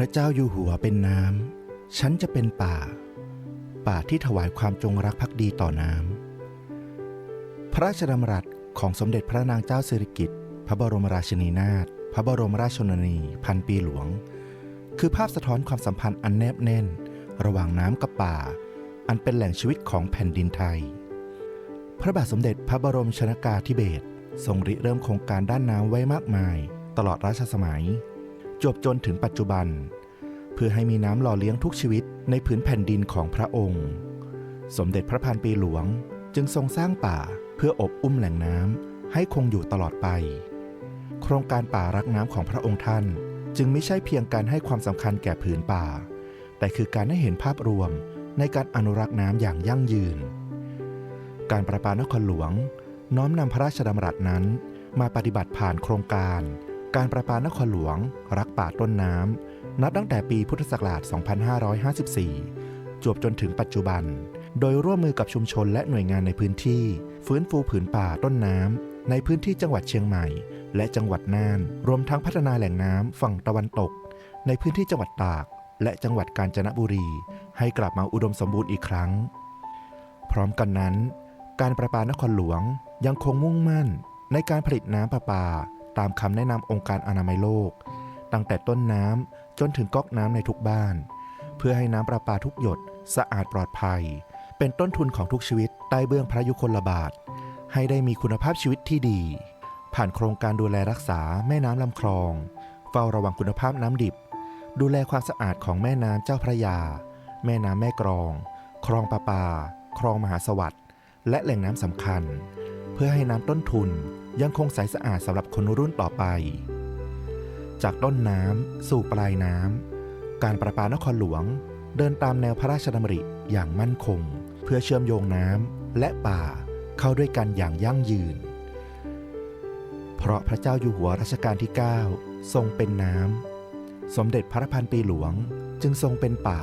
ระเจ้าอยู่หัวเป็นน้ำ ฉันจะเป็นป่า ป่าที่ถวายความจงรักภักดีต่อน้ำ พระราชดำรัสของสมเด็จพระนางเจ้าสิริกิติ์พระบรมราชินีนาถ พระบรมราชชนนี พันปีหลวง คือภาพสะท้อนความสัมพันธ์อันแนบแน่น ระหว่างน้ำกับป่า อันเป็นแหล่งชีวิตของแผ่นดินไทย พระบาทสมเด็จพระบรมชนากาธิเบศรทรงริเริ่มโครงการด้านน้ำไว้มากมาย ตลอดรัชสมัย จวบจนถึงปัจจุบัน เพื่อให้มีน้ำหล่อเลี้ยงทุกชีวิตในผืนแผ่นดินของพระองค์ สมเด็จพระพันปีหลวงจึงทรงสร้างป่าเพื่ออบอุ้มแหล่งน้ำให้คงอยู่ตลอดไป โครงการป่ารักน้ำของพระองค์ท่าน จึงไม่ใช่เพียงการให้ความสำคัญแก่ผืนป่า แต่คือการให้เห็นภาพรวมในการอนุรักษ์น้ำอย่างยั่งยืน การประปานครหลวง น้อมนำพระราชดำรัสนั้น มาปฏิบัติผ่านโครงการ การประปานครหลวง รักป่าต้นน้ำ นับตั้งแต่ปีพุทธศักราช 2554 จวบจนถึงปัจจุบัน โดยร่วมมือกับชุมชนและหน่วยงานในพื้นที่ ฟื้นฟูผืนป่าต้นน้ำ ในพื้นที่จังหวัดเชียงใหม่ และจังหวัดน่าน รวมทั้งพัฒนาแหล่งน้ำฝั่งตะวันตก ในพื้นที่จังหวัดตาก และจังหวัดกาญจนบุรี ให้กลับมาอุดมสมบูรณ์อีกครั้ง พร้อมกันนั้น การประปานครหลวงยังคงมุ่งมั่นในการผลิตน้ำประปา ตามคำแนะนำองค์การอนามัยโลก ตั้งแต่ต้นน้ำจนถึงก๊อกน้ำในทุกบ้าน เพื่อให้น้ำประปาทุกหยดสะอาดปลอดภัย เป็นต้นทุนของทุกชีวิตใต้เบื้องพระยุคลบาท ให้ได้มีคุณภาพชีวิตที่ดี ผ่านโครงการดูแลรักษาแม่น้ำลำคลอง เฝ้าระวังคุณภาพน้ำดิบ ดูแลความสะอาดของแม่น้ำเจ้าพระยา แม่น้ำแม่กรอง คลองประปา คลองมหาสวัสดิ์และแหล่งน้ำสำคัญ เพื่อให้น้ำต้นทุน ยังคงใสสะอาดสำหรับคนรุ่นต่อไป จากต้นน้ำสู่ปลายน้ำ การประปานครหลวงเดินตามแนวพระราชดำริอย่างมั่นคง เพื่อเชื่อมโยงน้ำและป่าเข้าด้วยกันอย่างยั่งยืน เพราะพระเจ้าอยู่หัวรัชกาลที่ 9 ทรงเป็นน้ำ สมเด็จพระพันปีหลวงจึงทรงเป็นป่า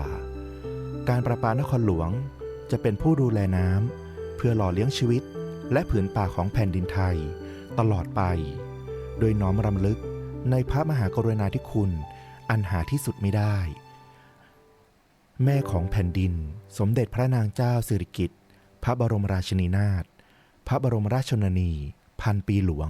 การประปานครหลวงจะเป็นผู้ดูแลน้ำเพื่อหล่อเลี้ยงชีวิตและผืนป่าของแผ่นดินไทย ตลอดไป โดยน้อมรำลึกในพระมหากรุณาธิคุณอันหาที่สุดไม่ได้ แม่ของแผ่นดิน สมเด็จพระนางเจ้าสิริกิติ์พระบรมราชินีนาถพระบรมราชชนนี พันปีหลวง